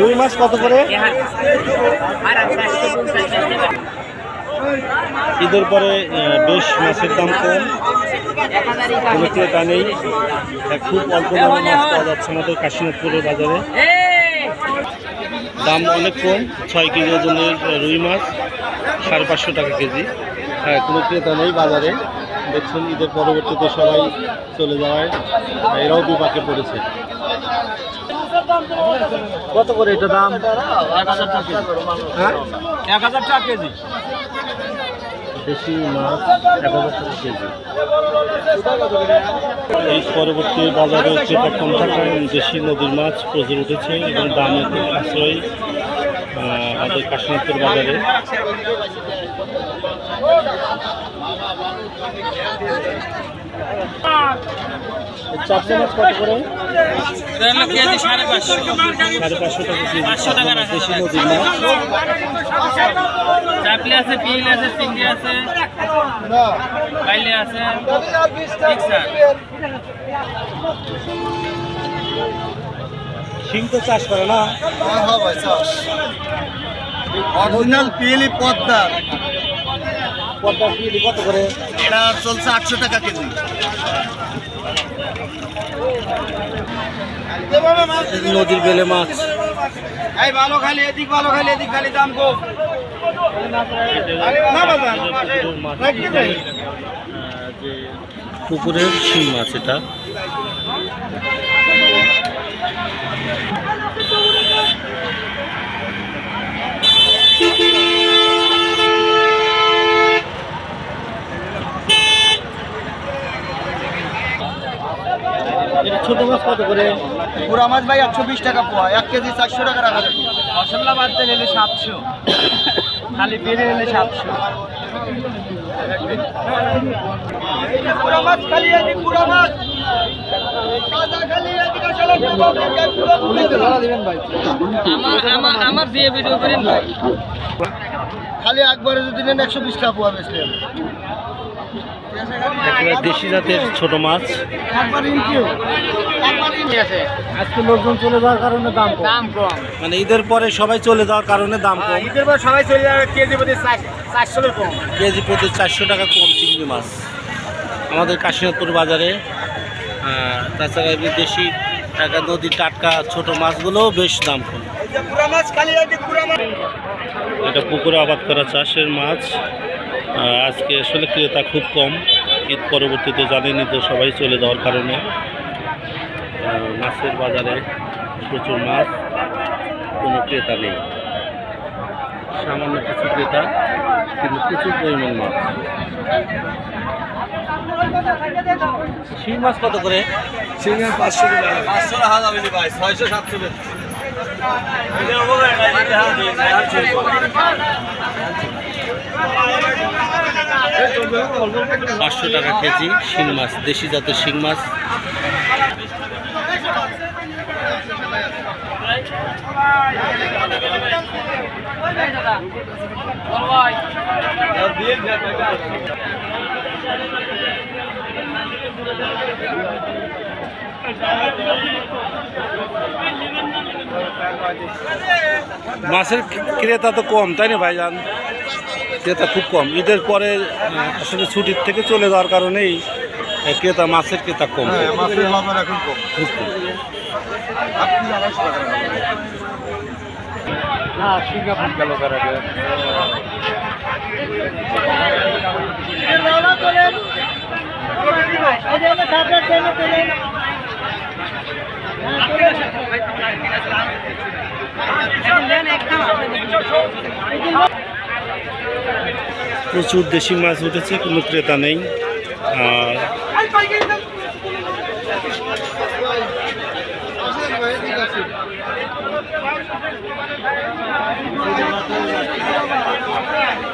রুই মাছ কত করে? ঈদের পরে বেশ মাছের দাম কম। কোনো ক্রেতা নেই। খুব অল্প দামে মাছ পাওয়া যাচ্ছে আমাদের কাশীনাথপুরের বাজারে। দাম অনেক কম ছয় কেজি ওজনের রুই মাছ সাড়ে পাঁচশো টাকা কেজি। হ্যাঁ কোনো ক্রেতা নেই বাজারে। দেখছেন ঈদের পরবর্তীতে সবাই চলে যাওয়ায় এরাও বিপাকে পড়েছে। কত করে এটা দাম? হ্যাঁ? এক হাজার টাকা কেজি। দেশি মাছ এক হাজার টাকা কেজি। এই পরবর্তী বাজারে ক্রেতা কম থাকায় দেশি নদীর মাছ প্রচুর উঠেছে এবং দামও খুব আশ্রয় আমাদের কাশ্মীরপুর বাজারে। মাছ কত করে সাড়ে পাঁচশো টাকা দেশি নদীর চাপলি আছে পিল আছে চিংড়ি আছে বাইলে আছে শিং তো চাষ করে না অরিজিনাল পিএলি পদ্মা। পদ্মা কিলি কত করে? এটা চলছে আটশো টাকা কেজি। নদীর বেলে মাছ। এই ভালো খালি এদিক ভালো খালি এদিক খালি দাম কম। পুকুরের শিং মাছ এটা। এটা ছোট মাছ কত করে? পুরা মাছ ভাই একশো বিশ টাকা পোয়া এক কেজি চারশো টাকা রাখা যাবে। মশলা বাদ দিয়ে নিলে সাতশো খালি বেড়ে নিলে সাতশো। পুরা মাছ খালি পুরা মাছ। আমার দিয়ে ভিডিও করেন ভাই। খালি একবারে যদি নেন একশো বিশ টাকা পোয়া বেশি দেশি জাতের ছোট মাছ। একবার আছে। আজকে লোকজন চলে যাওয়ার কারণে দাম কম। দাম কম। মানে ঈদের পরে সবাই চলে যাওয়ার কারণে দাম কম। ঈদের পর সবাই চলে যাবে কেজি প্রতি চারশো কম। কেজি প্রতি চারশো টাকা কম চিংড়ি মাছ। আমাদের কাশীনাথপুর বাজারে তাছাড়া এমনি দেশি টাকা নদীর টাটকা ছোট মাছগুলোও বেশ দাম কম। এই যে পুরা মাছ খালি এদিক পুরা মাছ এটা পুকুরে আবাদ করা চাষের মাছ। আজকে আসলে ক্রেতা খুব কম। ঈদ পরবর্তীতে জানেনি তো সবাই চলে যাওয়ার কারণে। মাছের বাজারে প্রচুর মাছ কোনো ক্রেতা নেই। সামান্য কিছু ক্রেতা কিন্তু প্রচুর পরিমাণ মাছ। শিং মাছ কত করে? সিঙ্গেল পাঁচশো টাকা। পাঁচশো টাকা যাবে ভাই ছয়শো সাতশো পাঁচশো টাকা কেজি শিং মাছ, দেশি জাতের শিং মাছ। মাছের ক্রেতা তো কম, তাই না, ভাইজান? ক্রেতা খুব কম। ঈদের পরে আসলে ছুটির থেকে চলে যাওয়ার কারণেই ক্রেতা মাছের ক্রেতা কম। হ্যাঁ না। সিঙ্গাপুর গেল প্রচুর দেশি মাছ উঠেছে কোনো ক্রেতা নেই। আর